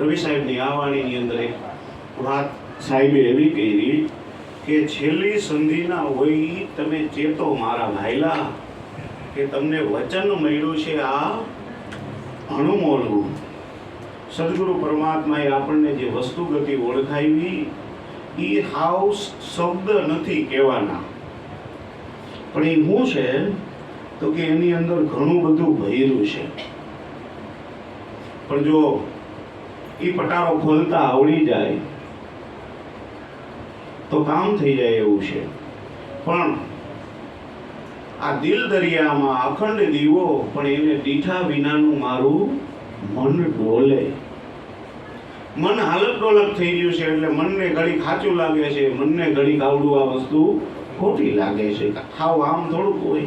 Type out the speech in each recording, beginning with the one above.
રવિ સાહેબની આ વાણીની અંદર એક વાત સાહેબે એવી કરી કે છેલ્લી સંધિના હોય તમે ચેતો મારા ભાઈલા કે તમને વચન મળ્યું છે આ અણુમોલવું સદગુરુ પરમાત્માએ આપણને જે વસ્તુ ગતિ ઓળખાવી એ હાઉસ શબ્દ નથી કહેવાના. પણ એ શું છે? તો કે એની અંદર ઘણું બધું ભર્યું છે. પણ જો એ પટારો ખોલતા આવડી જાય તો કામ થઈ જાય એવું છે. પણ આ દિલ દરિયામાં અખંડ દીવો, પણ એને દીઠા વિનાનું મારું મન ડોલે. મન હાલત ડોલક થઈ ગયું છે એટલે મનને ઘડી ખાચું લાગે છે, મનને ઘડી આવડું આ વસ્તુ ખોટી લાગે છે. ખાવ આમ થોડુંક હોય.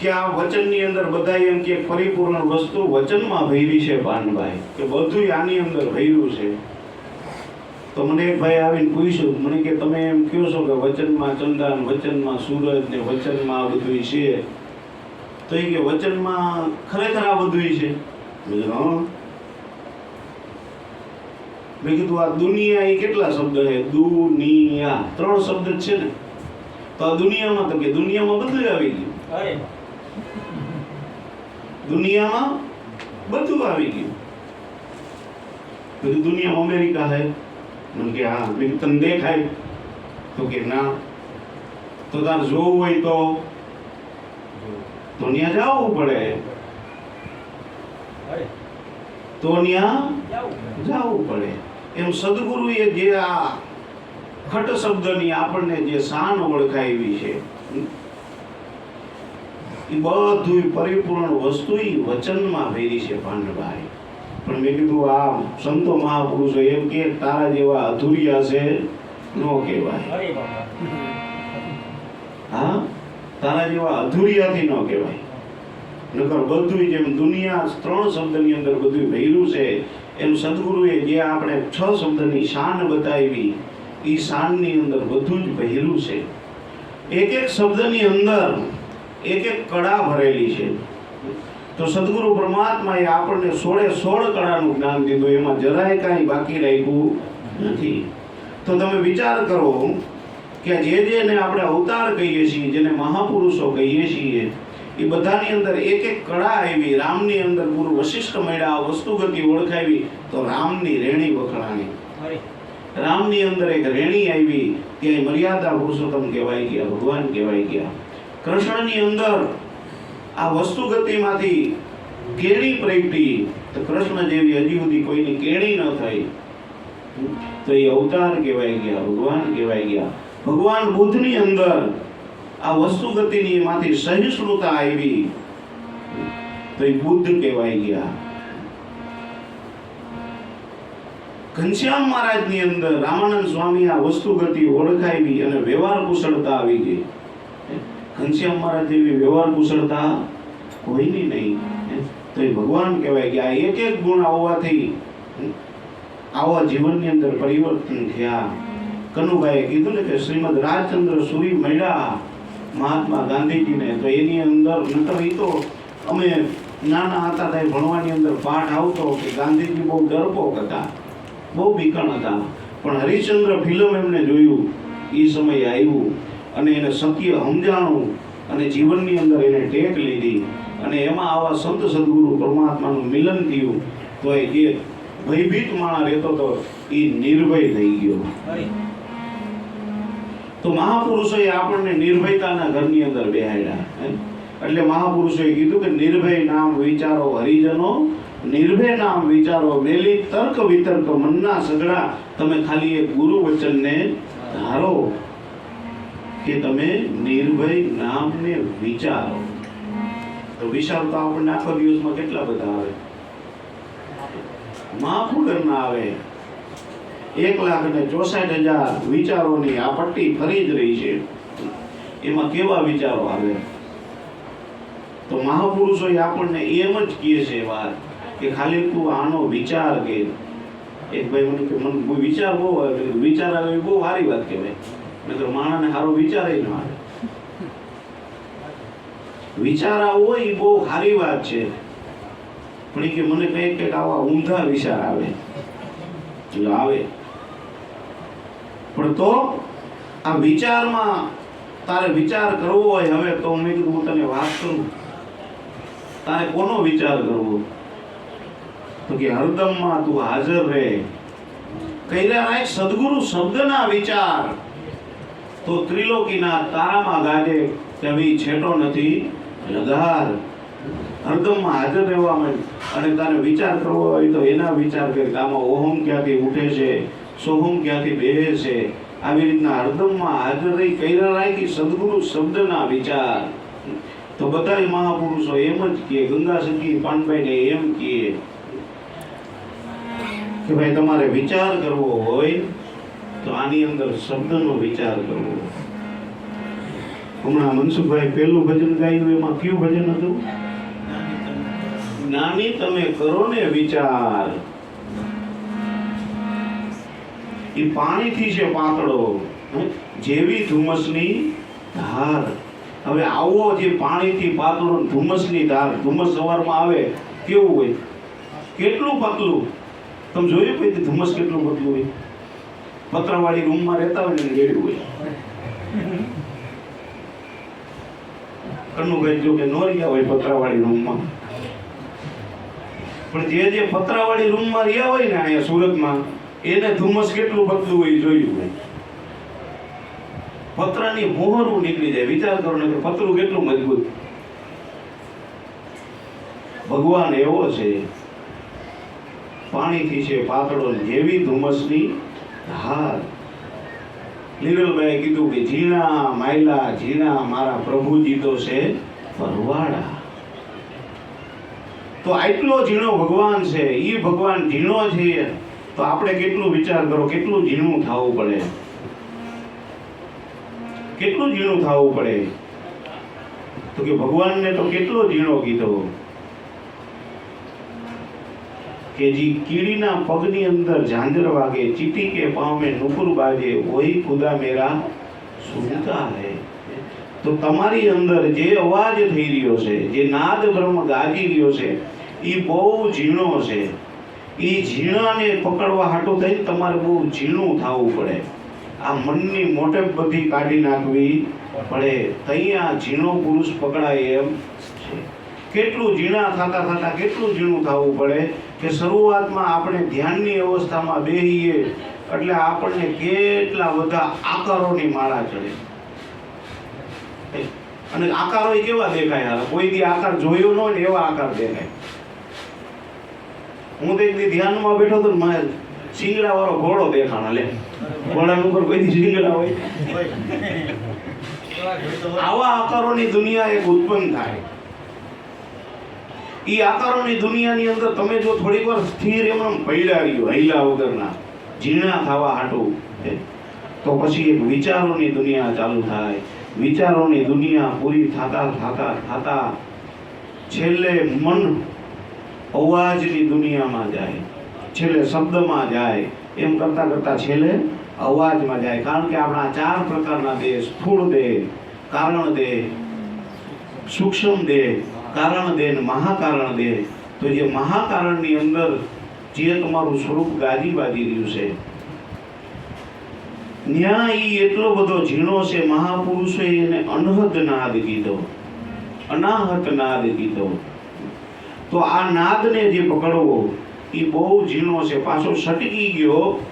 કે આ વચનની અંદર બધા એમ કે પરિપૂર્ણ વસ્તુ વચનમાં ભયરી છે પાનભાઈ કે બધું આની અંદર ભર્યું છે. તો મને એક ભાઈ આવીને પૂછ્યું મને કે તમે એમ કહો છો કે વચનમાં ચંદન વચનમાં સૂરજ ને વચનમાં આ બધું છે. તો એ કે વચનમાં ખરેખર આ બધું છે. મેં કીધું, આ દુનિયા એ કેટલા શબ્દ છે? દુનિયા. ત્રણ શબ્દ છે ને. તો આ દુનિયામાં તો કે દુનિયામાં બધું આવી ગયું. દુનિયામાં બધું આવી ગયું. બધું દુનિયામાં અમેરિકા હે. મને કે હા. મેં દેખાય? તો કે, ના. તો તાર જોવું હોય તો. તો ત્યાં જવું પડે. તો ત્યાં જવું પડે. એમ સદગુરુએ જે આ ખટ શબ્દની આપણને જે શાન ઓળખાવી છે. એ બધું પરિપૂર્ણ વસ્તુ ઈ વચનમાં ભેરી છે પાંડવભાઈ પણ મેં કીધું આ સંતો મહાપુરુષો એમ કે તારા જેવા અધુરિયા છે ન કહેવાય. હા? તારા જેવા અધુરિયાથી ન કહેવાય. નકર બધું જેમ દુનિયા ત્રણ શબ્દની અંદર બધું ભર્યું છે એમ સદગુરુએ જે આપણે છ શબ્દની શાન બતાવી એ શાનની અંદર બધું જ ભર્યું છે. એક એક શબ્દની અંદર એક એક કળા ભરેલી છે. તો સદગુરુ પરમાત્માએ આપણને સોળે સોળ કળાનું જ્ઞાન દીધું એમાં જરાય કાંઈ બાકી રાખ્યું નથી. તો તમે વિચાર કરો કે જે જેને આપણે અવતાર કહીએ છીએ જેને મહાપુરુષો કહીએ છીએ એ બધાની અંદર એક એક કળા આવી રામની અંદર ગુરુ વશિષ્ઠ મળ્યા વસ્તુગતિ ઓળખાવી તો રામની રેણી વખણાણી રામની અંદર એક રેણી આવી ત્યાં મર્યાદા પુરુષોત્તમ કહેવાય ગયા ભગવાન કહેવાય ગયા. કૃષ્ણની અંદર આ વસ્તુ ગતિમાંથી કેણી પ્રગટી, તો કૃષ્ણ જેવી હજી સુધી કોઈની કેણી ન થઈ. તો એ અવતાર કહેવાય ગયા, ભગવાન કહેવાય ગયા. ભગવાન બુદ્ધની અંદર આ વસ્તુ ગતિની માંથી સહિષ્ણુતા આવી. તો એ બુદ્ધ કહેવાય ગયા. ઘનશ્યામ મહારાજની અંદર રામાનંદ સ્વામી આ વસ્તુ ગતિ ઓળખાવી અને વ્યવહાર કુશળતા આવી ગઈ. ઘનશ્યામ મહારાજ જેવી વ્યવહાર કુશળતા કોઈની નહીં તો એ ભગવાન કહેવાય કે આ એક એક ગુણ આવવાથી આવા જીવનની અંદર પરિવર્તન થયા. કનુભાઈએ કીધું ને કે શ્રીમદ રાજચંદ્ર સુરી મળ્યા મહાત્મા ગાંધીજીને, તો એની અંદર નકર એ તો અમે નાના હતા ત્યારે ભણવાની અંદર પાઠ આવતો કે ગાંધીજી બહુ ડરપોક હતા, બહુ બીકણ હતા. પણ હરિશ્ચંદ્ર ફિલ્મ એમને જોયું એ સમયે આવ્યું. અને એને સત્ય સમજાણું અને જીવનની અંદર એને ટેક લીધી. અને એમાં આવા સંત સદગુરુ પરમાત્માનું મિલન થયું તો એ જે ભયભીત માણા રહેતો હતો એ નિર્ભય થઈ ગયો. તો મહાપુરુષોએ આપણને નિર્ભયતાના ઘરની અંદર બેહાડ્યા એટલે મહાપુરુષોએ કીધું કે નિર્ભય નામ વિચારો હરિજનો નિર્ભય નામ વિચારો મેલી તર્ક વિતર્ક મનના સગડા તમે ખાલી એક ગુરુ વચનને ધારો. કે તમે નિર્ભય નામને વિચારો. તો વિચાર તો આપણને આખો દિવસમાં કેટલા બધા આવે? મહાફુગરના આવે. એક લાખ ને ચોસઠ હજાર વિચારોની આ પટ્ટી ફરી જ રહી છે. એમાં કેવા વિચારો આવે? તો મહાપુરુષો આપણને એમ જ કહે છે વાત કે ખાલી તું આનો વિચાર કે. એક ભાઈ મને મને વિચાર બહુ વિચાર આવે બહુ સારી વાત કહેવાય. મેં તો માણસને સારું વિચાર ન આવે વિચાર આવો એ બહુ સારી વાત છે. પણ કે મને કંઈક કંઈક આવા ઊંધા વિચાર આવે. એટલે આવે. પણ તો આ વિચારમાં તારે વિચાર કરવો હોય, હવે તો મેં કીધું હું તને વાત કરું. તારે કોનો વિચાર કરવો? તો કે હરદમમાં તું હાજર રહે. કૈરા રાય સદગુરુ શબ્દના વિચાર. તો ત્રિલોકીના તારામાં ગાજે કવિ છેટો નથી, લગાર. હરદમમાં હાજર રહેવા માંડ. અને તારે વિચાર કરવો હોય તો એના વિચાર કે આમાં ઓહમ ક્યાંથી ઉઠે છે સોહમ ક્યાંથી બેહે છે? આવી રીતના હરદમમાં હાજર રહી કૈરા રાખી સદગુરુ શબ્દના વિચાર. તો બધા મહાપુરુષો એમ જ કહે, ગંગા સખી, પાનભાઈને એમ કહે. કે ભાઈ, તમારે વિચાર કરવો હોય તો આની અંદર શબ્દનો વિચાર કરવો. હમણાં મનસુખભાઈ પહેલું ભજન ગાયું, એમાં કયું ભજન હતું? નાની તમે કરો ને વિચાર. એ પાણીથી છે પાતળો? જેવી ધુમ્મસની ધાર. હવે આવો જે પાણીથી પાતળો ધુમ્મસની ધાર, ધુમ્મસ સવારમાં આવે, કેવું હોય? કેટલું પાતળું તમે જોયું કે ધુમ્મસ કેટલું પતલું હોય? પતરાવાળી રૂમમાં રહેતા હોય ને રેડ્યું હોય. કન્નુભાઈ જો કે નોરિયા હોય પતરાવાળી રૂમમાં. પણ જે જે પતરાવાળી રૂમમાં રહ્યા હોય ને અહીંયા સુરતમાં, એને ધુમ્મસ કેટલું પતલું હોય જોયું હોય. પતરાની મોહરું નીકળી જાય. વિચાર કરો ને કે પતરું કેટલું મજબૂત. ભગવાન એવો છે, પાણીથી છે, પાતળો જેવી ધુમ્મસની ધાર લીરલભાઈ કીધું કે, ઝીણા માયલા, ઝીણા મારા પ્રભુજી તો છે ફરવાડા. તો આટલો ઝીણો ભગવાન છે એ ભગવાન ઝીણો છે, તો આપણે કેટલું વિચાર કરો, કેટલું ઝીણું થવું પડે? કેટલું ઝીણું થવું પડે? તો કે ભગવાનને તો કેટલો ઝીણો કીધો? કે જી કીડીના પગની અંદર ઝાંઝર વાગે, ચીટી કે પામે, નુપુર બાજે વહી ખુદા મેરા સુનતા હે. તો તમારી અંદર જે અવાજ થઈ રહ્યો છે, જે નાદ બ્રહ્મ ગાજી રહ્યો છે એ બહુ ઝીણો છે. એ ઝીણાને પકડવા હાટો થઈને તમારે બહુ ઝીણું થવું પડે. આ મનની મોટે બધી કાઢી નાખવી પડે. ત્યાં ઝીણો પુરુષ પકડાય એમ છે. કેટલું ઝીણા થતા થતા કેટલું ઝીણું થવું પડે? કે શરૂઆતમાં આપણે ધ્યાનની અવસ્થામાં બેહીએ એટલે આપણને કેટલા બધા આકારોની માળા ચડે. અને આકારો કેવા દેખાય કોઈ દી આકાર જોયો ન હોય ને એવા આકાર દેખાય. હું તો એક દી ધ્યાનમાં બેઠો તો મારે શિંગડા વાળો ઘોડો દેખાણો લે. ઘોડા ઉપર કોઈ દી શિંગડા હોય. આવા આકારોની દુનિયા એક ઉત્પન્ન થાય. ઈ આકારોની દુનિયાની અંદર તમે જો થોડીક વાર સ્થિર એમ પડ્યા રહ્યો હૈલા વગરના, ઝીણા થવા હાટું તો પછી એક વિચારોની દુનિયા ચાલુ થાય. વિચારોની દુનિયા પૂરી થતા થતા થતા છેલ્લે મન અવાજની દુનિયામાં જાય, છેલ્લે શબ્દમાં જાય, એમ કરતાં કરતાં છેલ્લે અવાજમાં જાય. કારણ કે આપણા ચાર પ્રકારના દેહ સ્થૂળ દેહ, કારણ દેહ, સૂક્ષ્મ દેહ કારણ દેહ મહાકારણ દેહ તો જે મહાકારણની અંદર જે તમારું સ્વરૂપ ગાજી બાજી રહ્યું છે. ન્યા એ એટલો બધો ઝીણો છે, મહાપુરુષે એને અનહદ નાદ કીધો. અનાહત નાદ કીધો. તો આ નાદને જે પકડવો એ બહુ ઝીણો છે. પાછો સટકી ગયો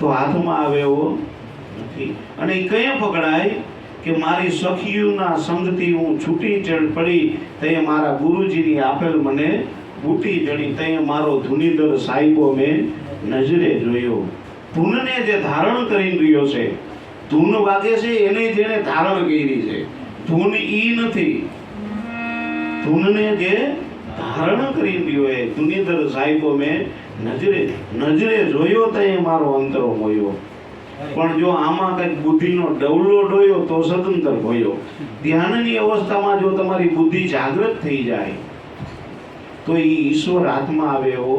તો હાથમાં આવે એવો નથી. અને એ કયા પકડાય? કે મારી સખીઓના સંગથી હું છૂટી ચડ પડી તે મારા ગુરુજીની આપેલ મને બૂટી જડી તે મારો ધુનીધર સાહેબો મેં નજરે જોયો. ધૂનને જે ધારણ કરી રહ્યો છે, ધૂન વાગે છે, એને જેને ધારણ કરી છે. ધૂન ઈ નથી. ધૂનને જે ધારણ કરી રહ્યો એ ધુનીધર સાહેબો મેં નજરે નજરે જોયો તે મારો અંતરો મોયો. પણ જો આમાં કંઈક બુદ્ધિનો ડવલો ડોયો તો સ્વતંત્ર ભયો ધ્યાનની અવસ્થામાં જો તમારી બુદ્ધિ જાગૃત થઈ જાય, તો એ ઈશ્વર હાથમાં આવે એવો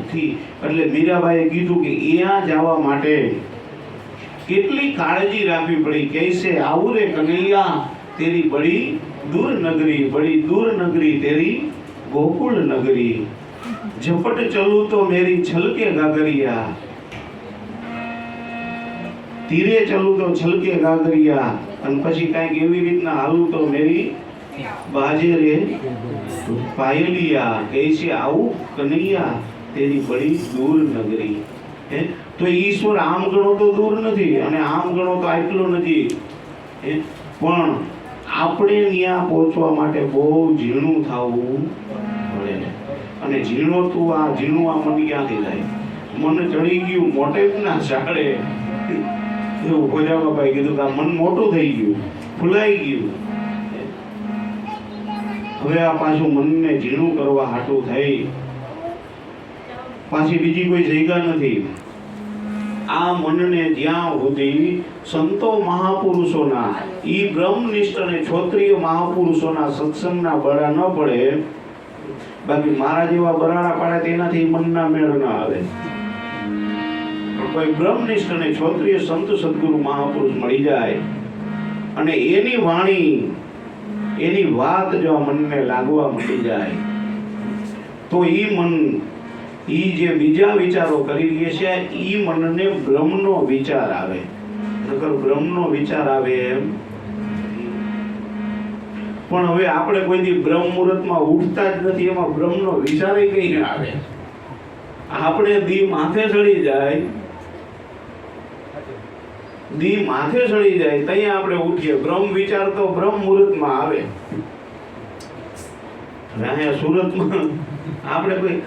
નથી. એટલે મીરાબાઈએ કીધું કે ત્યાં જવા માટે કેટલી કાળજી રાખવી પડી. કહેશે, આવું રે કનૈયા, તેરી બડી દૂર નગરી, બડી દૂર નગરી, તેરી ગોકુળ નગરી. ઝપટ ચલું તો મેરી છલકે ગાગરિયા. ધીરે ચાલુ તો છલકે ગાગરિયા અને પછી કાંઈક એવી રીતના હાલું તો મેરી બાજે રે. પાયલિયા છે, આવું કનૈયા, તેરી બળી દૂર નગરી. હે? તો ઈશ્વર આમ ગણો તો દૂર નથી અને આમ ગણો તો આટલો નથી. હે? પણ આપણે ત્યાં પહોંચવા માટે બહુ ઝીણું થવું પડે અને ઝીણો તું આ ઝીણું આ મન ક્યાંથી થાય? મન ચડી ગયું મોટે જ ચાડે એવું ખોજાબાઈ કીધું કે આ મન મોટું થઈ ગયું, ફૂલાઈ ગયું. હવે આ પાછું મનને ઝીણું કરવા હાટું થઈ. પાછી બીજી કોઈ જગ્યા નથી. આ મનને જ્યાં સુધી સંતો મહાપુરુષોના, ઈ બ્રહ્મનિષ્ઠ અને ક્ષોત્રિય મહાપુરુષોના સત્સંગના બળા ન પડે, બાકી મારા જેવા બરાડા પાડે તેનાથી મનના મેળ ન આવે. કોઈ બ્રહ્મનિષ્ઠ અને ક્ષત્રિય સંત સદગુરુ મહાપુરુષ મળી જાય અને એની વાણી, એની વાત જો મનને લાગવા મળી જાય, તો એ મન એ જે બીજા વિચારો કરી લે છે એ મનને બ્રહ્મનો વિચાર આવે. નકર બ્રહ્મનો વિચાર આવે એમ. પણ હવે આપણે કોઈ દી બ્રહ્મ મુહૂર્તમાં ઉઠતા જ નથી, એમાં બ્રહ્મનો વિચાર કઈ આવે. આપણે દી માથે ચડી જાય દી માથે ચડી જાય, ત્યાં આપણે ઉઠીએ. બ્રહ્મ વિચાર તો બ્રહ્મ મુહૂર્તમાં આવે. અહીંયા સુરતમાં આપણે કોઈ